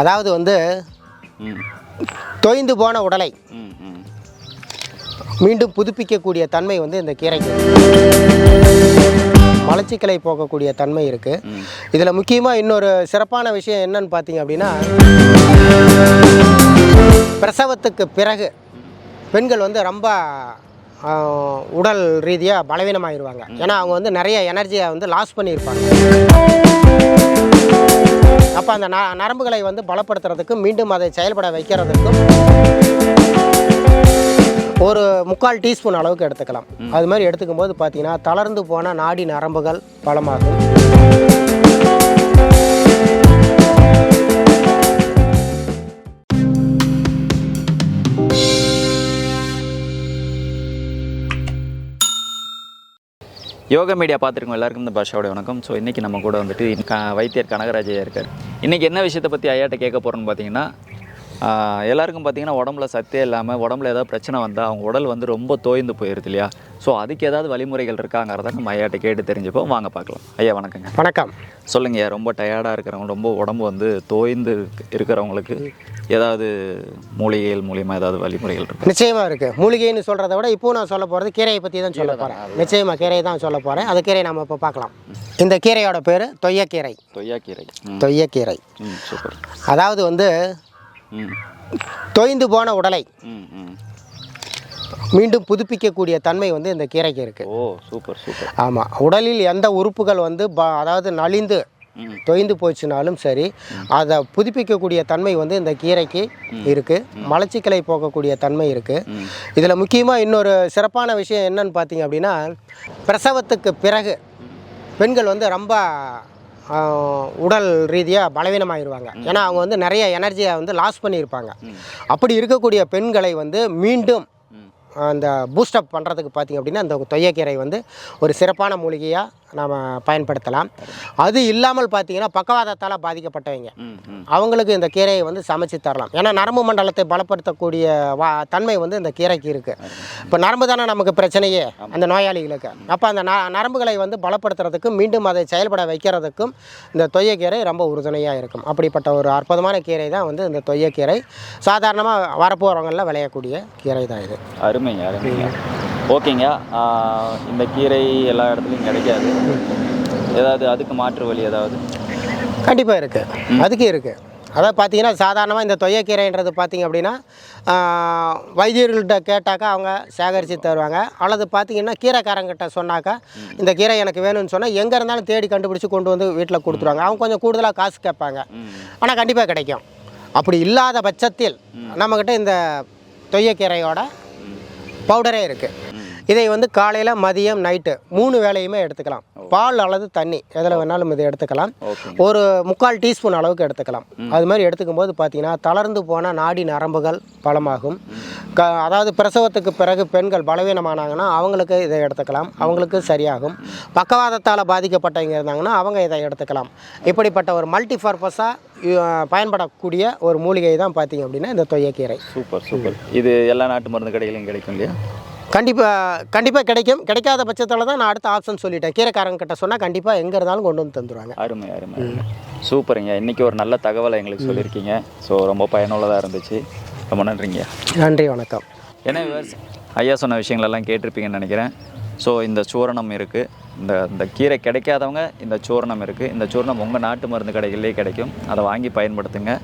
அதாவது வந்து தொய்ந்து போன உடலை மீண்டும் புதுப்பிக்கக்கூடிய தன்மை வந்து இந்த கீரைக்கு மலச்சிக்கலை போக்கக்கூடிய தன்மை இருக்குது இதில் முக்கியமாக இன்னொரு சிறப்பான விஷயம் என்னன்னு பார்த்தீங்க அப்படின்னா பிரசவத்துக்கு பிறகு பெண்கள் வந்து ரொம்ப உடல் ரீதியாக பலவீனமாயிருவாங்க. ஏன்னா அவங்க வந்து நிறைய எனர்ஜியை வந்து லாஸ் பண்ணியிருப்பாங்க. அப்போ அந்த ந நரம்புகளை வந்து பலப்படுத்துறதுக்கும் மீண்டும் அதை செயல்பட வைக்கிறதுக்கும் ஒரு முக்கால் டீஸ்பூன் அளவுக்கு எடுத்துக்கலாம். அது மாதிரி எடுத்துக்கும் போது பார்த்தீங்கன்னா தளர்ந்து போன நாடி நரம்புகள் பலமாகும். யோகா மீடியா பார்த்துருக்கோம். எல்லாருக்கும் இந்த பாஷாவோட வணக்கம். ஸோ இன்றைக்கி நம்ம கூட வந்துட்டு க வைத்தியர் கனகராஜ் ஐயா இருக்கார். இன்றைக்கி என்ன விஷயத்தை பற்றி ஐயாட்ட கேட்க போகிறோன்னு பார்த்தீங்கன்னா எல்லாருக்கும் பார்த்தீங்கன்னா உடம்புல சத்தே இல்லாமல் உடம்புல ஏதாவது பிரச்சனை வந்தால் அவங்க உடல் வந்து ரொம்ப தோய்ந்து போயிருது இல்லையா? ஸோ அதுக்கு ஏதாவது வழிமுறைகள் இருக்காங்கிறத நம்ம ஐயாட்ட கேட்டு தெரிஞ்சுப்போம். வாங்க பார்க்கலாம். ஐயா வணக்கங்க. வணக்கம். சொல்லுங்க ஐயா ரொம்ப டயர்டாக இருக்கிறவங்க ரொம்ப உடம்பு வந்து தோய்ந்து இருக்கு- இருக்கிறவங்களுக்கு ஏதாவது மூலிகைகள் மூலியமாக ஏதாவது வழிமுறைகள் இருக்கு? நிச்சயமா இருக்கு. மூலிகைன்னு சொல்றதை விட இப்போ நான் சொல்ல போறது கீரையை பற்றி தான் சொல்ல போறேன். நிச்சயமா கீரையை தான் சொல்ல போறேன். அந்த கீரையை நம்ம இப்போ பார்க்கலாம். இந்த கீரையோட பேர் தொய்யக்கீரை. தொய்யாக்கீரை. தொய்யக்கீரை. அதாவது வந்து தொய்ந்து போன உடலை மீண்டும் புதுப்பிக்கக்கூடிய தன்மை வந்து இந்த கீரைக்கு இருக்கு. ஓ சூப்பர் சூப்பர். ஆமாம் உடலில் எந்த உறுப்புகள் வந்து அதாவது நலிந்து தொய்ந்து போச்சுனாலும் சரி அதை புதுப்பிக்கக்கூடிய தன்மை வந்து இந்த கீரைக்கு இருக்குது மலச்சிக்கலை போக்கக்கூடிய தன்மை இருக்குது இதில் முக்கியமாக இன்னொரு சிறப்பான விஷயம் என்னன்னு பார்த்தீங்க அப்படின்னா பிரசவத்துக்கு பிறகு பெண்கள் வந்து ரொம்ப உடல் ரீதியாக பலவீனமாயிருவாங்க. ஏன்னா அவங்க வந்து நிறைய எனர்ஜியை வந்து லாஸ் பண்ணியிருப்பாங்க. அப்படி இருக்கக்கூடிய பெண்களை வந்து மீண்டும் அந்த பூஸ்டப் பண்ணுறதுக்கு பார்த்தீங்க அப்படின்னா இந்த தொய்யக்கீரை வந்து ஒரு சிறப்பான மூலிகையாக நாம் பயன்படுத்தலாம். அது இல்லாமல் பார்த்தீங்கன்னா பக்கவாதத்தால் பாதிக்கப்பட்டவங்க. அவங்களுக்கு இந்த கீரையை வந்து சமைச்சு தரலாம். ஏன்னா நரம்பு மண்டலத்தை பலப்படுத்தக்கூடிய வா தன்மை வந்து இந்த கீரைக்கு இருக்குது இப்போ நரம்பு தானே நமக்கு பிரச்சனையே அந்த நோயாளிகளுக்கு. அப்போ அந்த நரம்புகளை வந்து பலப்படுத்துறதுக்கும் மீண்டும் அதை செயல்பட வைக்கிறதுக்கும் இந்த தொய்யக்கீரை ரொம்ப உறுதுணையாக இருக்கும். அப்படிப்பட்ட ஒரு அற்புதமான கீரை தான் வந்து இந்த தொய்யக்கீரை. சாதாரணமாக வரப்போகிறவங்களில் விளையக்கூடிய கீரை தான் இது அருமைங்க அருமைங்க ஓகேங்க. இந்த கீரை எல்லா இடத்துலையும் கிடைக்காது. ஏதாவது அதுக்கு மாற்று வழி ஏதாவது? கண்டிப்பாக இருக்குது அதுக்கு இருக்குது அதாவது பார்த்தீங்கன்னா சாதாரணமாக இந்த தொய்யக்கீரைன்றது பார்த்தீங்க அப்படின்னா வைத்தியர்கள்ட்ட கேட்டாக்கா அவங்க சேகரித்து தருவாங்க. அல்லது பார்த்தீங்கன்னா கீரைக்காரங்கிட்ட சொன்னாக்கா இந்த கீரை எனக்கு வேணும்னு சொன்னால் எங்கே இருந்தாலும் தேடி கண்டுபிடிச்சி கொண்டு வந்து வீட்டில் கொடுத்துருவாங்க. அவங்க கொஞ்சம் கூடுதலாக காசு கேட்பாங்க. ஆனால் கண்டிப்பாக கிடைக்கும். அப்படி இல்லாத பட்சத்தில் நம்மக்கிட்ட இந்த தொய்யக்கீரையோட பவுடரே இருக்குது இதை வந்து காலையில் மதியம் நைட்டு மூணு வேளையுமே எடுத்துக்கலாம். பால் அல்லது தண்ணி எதில் வேணாலும் இதை எடுத்துக்கலாம். ஒரு முக்கால் டீஸ்பூன் அளவுக்கு எடுத்துக்கலாம். அது மாதிரி எடுத்துக்கும் போது பார்த்தீங்கன்னா தளர்ந்து போன நாடி நரம்புகள் பலமாகும். க அதாவது பிரசவத்துக்கு பிறகு பெண்கள் பலவீனமானாங்கன்னா அவங்களுக்கு இதை எடுத்துக்கலாம். அவங்களுக்கு சரியாகும். பக்கவாதத்தால் பாதிக்கப்பட்டவங்க இருந்தாங்கன்னா அவங்க இதை எடுத்துக்கலாம். இப்படிப்பட்ட ஒரு மல்டி பர்பஸாக பயன்படக்கூடிய ஒரு மூலிகை தான் பார்த்தீங்க அப்படின்னா இந்த தொய்யக்கீரை. Super super. இது எல்லா நாட்டு மருந்து கடையிலையும் கிடைக்கும் இல்லையா? கண்டிப்பாக கண்டிப்பாக கிடைக்கும். கிடைக்காத பட்சத்தில் தான் நான் அடுத்த ஆப்ஷன் சொல்லிட்டேன். கீரைக்காரங்க கிட்ட சொன்னால் கண்டிப்பாக எங்கே இருந்தாலும் கொண்டு வந்து தந்துடுவாங்க அருமை அருமை. சூப்பருங்க. இன்றைக்கி ஒரு நல்ல தகவலை எங்களுக்கு சொல்லியிருக்கீங்க. ஸோ ரொம்ப பயனுள்ளதாக இருந்துச்சு. ரொம்ப நன்றிங்க. நன்றி வணக்கம். ஏன்னா ஐயா சொன்ன விஷயங்களெல்லாம் கேட்டிருப்பீங்கன்னு நினைக்கிறேன். ஸோ இந்த சூரணம் இருக்குது இந்த இந்த கீரை கிடைக்காதவங்க இந்த சூரணம் இருக்குது இந்த சூரணம் உங்கள் நாட்டு மருந்து கடைகளிலே கிடைக்கும். அதை வாங்கி பயன்படுத்துங்க.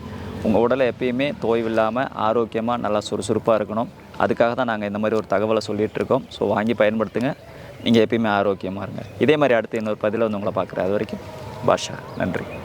உங்கள் உடலை எப்பயுமே தோய்வில்லாமல் ஆரோக்கியமாக நல்லா சுறுசுறுப்பாக இருக்கணும். அதுக்காக தான் நாங்கள் இந்த மாதிரி ஒரு தகவலை சொல்லிகிட்டு இருக்கோம் ஸோ வாங்கி பயன்படுத்துங்க. நீங்கள் எப்பயுமே ஆரோக்கியமாக இருங்க. இதே மாதிரி அடுத்து இன்னொரு பதில வந்து உங்களை பார்க்குறேன். அது வரைக்கும் பாஷா. நன்றி.